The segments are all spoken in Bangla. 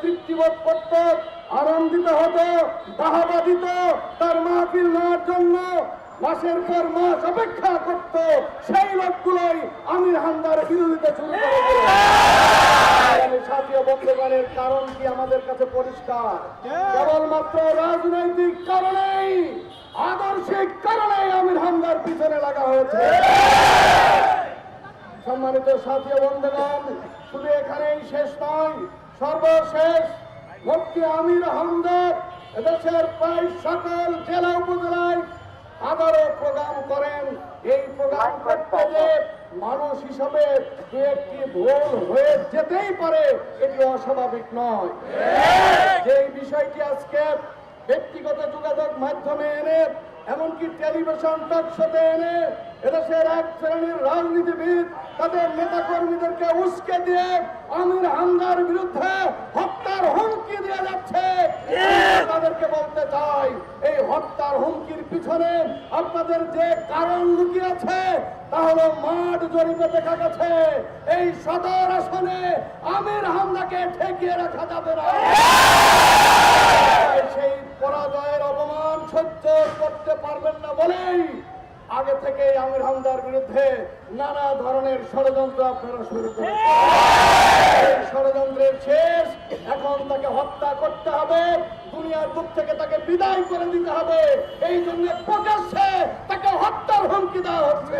তৃপ্তিবোধ করত আনন্দিত হতো বাহাবা দিত তার মাহফিল নেওয়ার জন্য। মাসের পর মাস অপেক্ষা করত সেই লোকগুলোই আমির হামদার বিরোধিতা শুরু রাজনৈতিক কারণে সম্মানিত বন্ধুগণ শুধু এখানেই শেষ নয় সর্বশেষ মুক্তি আমির হামদার এদেশের প্রায় সকল জেলা উপজেলায় হাজারো প্রোগ্রাম করেন। এই প্রোগ্রাম করতে যে মানুষ হিসাবে দু একটি ভুল হয়ে যেতেই পারে, এটি অস্বাভাবিক নয়। যে বিষয়টি আজকে ব্যক্তিগত যোগাযোগ মাধ্যমে এনে, এমনকি টেলিভিশন টকশোতে এনে, এদেশের এক শ্রেণির রাজনীতিবিদ তাদের নেতা কর্মীদেরকে উস্কে দিয়ে আমির হামদার বিরুদ্ধে হত্যার হুমকি দিয়ে যাচ্ছে। তাদেরকে বলতে চাই এই হত্যার হুমকির পিছনে আপনাদের যে কারণ লুকিয়েছে তা হলো মাঠ জরিপে দেখা গেছে। এই সদর আসনে আমির হামদাকে ঠেকিয়ে রাখা যাবে না। সেই পরাজয়ের অপমান সহ্য করতে পারবেন না বলেই আগে থেকে আমির হামদার বিরুদ্ধে নানা ধরনের ষড়যন্ত্র আপনারা শুরু করেছেন। ষড়যন্ত্রের শেষ এখন তাকে হত্যা করতে হবে দুনিয়ার বুক থেকে তাকে বিদায় করে দিতে হবে। এই জন্য প্রকাশ্যে তাকে হত্যার হুমকি দেওয়া হচ্ছে।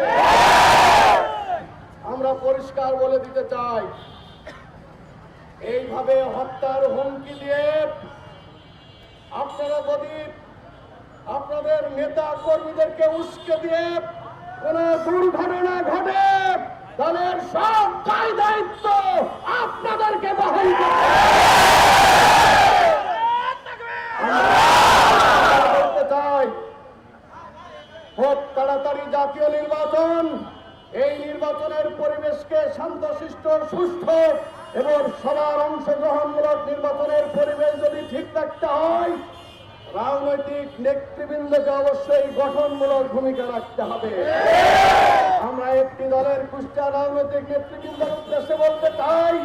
আমরা পরিষ্কার বলে দিতে চাই এইভাবে হত্যার হুমকি দিয়ে আপনারা যদি আপনাদের নেতা কর্মীদেরকে উস্কে দিয়ে কোন দুর্ঘটনা ঘটে এর সব দায় দায়িত্ব আপনাদেরকে বহন বলতে চাই খুব তাড়াতাড়ি জাতীয় নির্বাচন, এই নির্বাচনের পরিবেশকে শান্তশিষ্ট, সুস্থ এবং সবার অংশগ্রহণমূলক নির্বাচনের পরিবেশ যদি ঠিক রাখতে হয় রাজনৈতিক নেতৃবৃন্দকে অবশ্যই গঠনমূলক ভূমিকা রাখতে হবে। আমরা একটি দলের কুষ্টা রাজনৈতিক নেতৃবৃন্দের উদ্দেশ্যে বলতে চাই,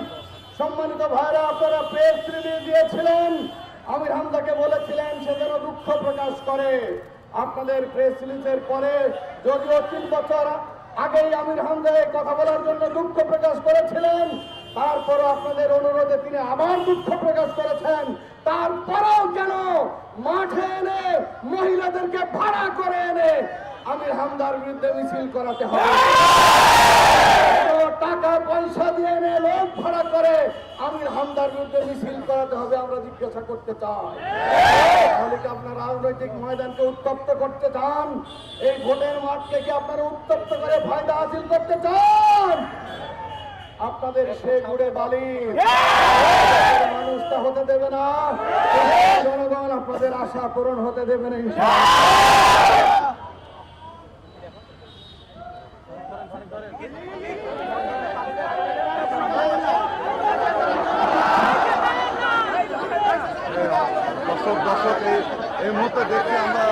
সম্মানিত ভাইরা, আপনারা প্রেস রিলিজ দিয়েছিলেন। আমির হামদাকে বলেছিলেন, সে যেন দুঃখ প্রকাশ করে। আপনাদের প্রেস রিলিজের পরে যদিও তিন বছর আগেই আমির হামদা কথা বলার জন্য দুঃখ প্রকাশ করেছিলেন, তারপরও আপনাদের অনুরোধে তিনি আবার দুঃখ প্রকাশ করেছেন। মাঠে এনে মহিলাদেরকে ভাড়া করে এনে আমির হামদার বিরুদ্ধে মিছিল করাতে হবে। টাকা, পয়সা দিয়ে এনে লোক ভাড়া করে আমির হামদার বিরুদ্ধে মিছিল করাতে হবে, আমরা জিজ্ঞাসা করতে চাই। তাহলে কি আপনার রাজনৈতিক ময়দানকে উত্তপ্ত করতে চান? এই ভোটের মাঠকে কি আপনারা উত্তপ্ত করে ফায়দা হাসিল করতে চান? আপনাদের সে ঘুরে বালি। মানুষটা হতে দেবে না। জনগণ আপনাদের আশা পূরণ হতে দেবে না দর্শক দর্শক এই মুহূর্তে দেখে আমরা